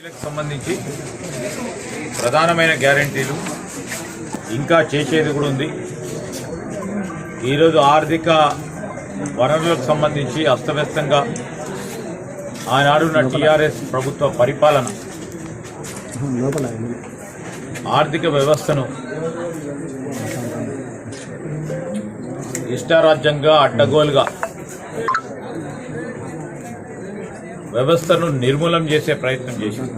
సంబంధించి ప్రధానమైన గ్యారంటీలు ఇంకా చేసేది కూడా ఉంది. ఈరోజు ఆర్థిక వనరులకు సంబంధించి అస్తవ్యస్తంగా ఆనాడున్న టీఆర్ఎస్ ప్రభుత్వ పరిపాలన ఆర్థిక వ్యవస్థను ఇష్టారాజ్యంగా అడ్డగోలుగా వ్యవస్థను నిర్మూలం చేసే ప్రయత్నం చేసింది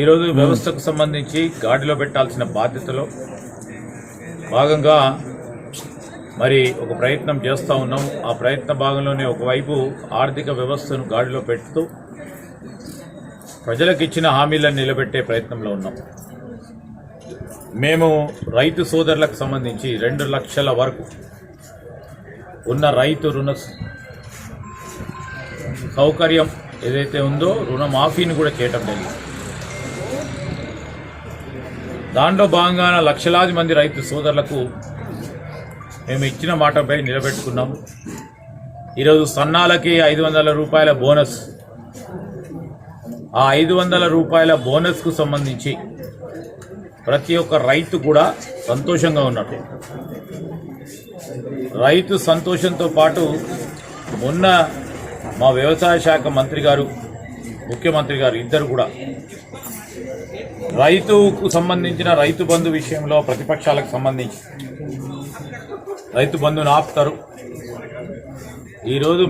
ఈరోజు వ్యవస్థకు సంబంధించి గాడిలో పెట్టాల్సిన బాధ్యతలో భాగంగా మరి ఒక ప్రయత్నం చేస్తూ ఉన్నాం. ఆ ప్రయత్న భాగంలోనే ఒకవైపు ఆర్థిక వ్యవస్థను గాడిలో పెడుతూ ప్రజలకు ఇచ్చిన హామీలను నిలబెట్టే ప్రయత్నంలో ఉన్నాం. మేము రైతు సోదరులకు సంబంధించి రెండు లక్షల వరకు ఉన్న రైతు రుణ సౌకర్యం ఏదైతే ఉందో రుణమాఫీని కూడా చేయటం జరిగింది. దాంట్లో భాగంగా లక్షలాది మంది రైతు సోదరులకు మేము ఇచ్చిన మాటపై నిలబెట్టుకున్నాం ఈరోజు సన్నాలకి ఐదు వందల రూపాయల బోనస్. ఆ ఐదు వందల రూపాయల బోనస్కు సంబంధించి ప్రతి ఒక్క రైతు కూడా సంతోషంగా ఉన్నట్టు. రైతు సంతోషంతో పాటు మొన్న మా వ్యవసాయ శాఖ మంత్రి గారు ముఖ్యమంత్రి గారు ఇద్దరు కూడా రైతుకు సంబంధించిన రైతు బంధు విషయంలో ప్రతిపక్షాలకు సంబంధించి రైతు బంధును ఆపుతారు. ఈరోజు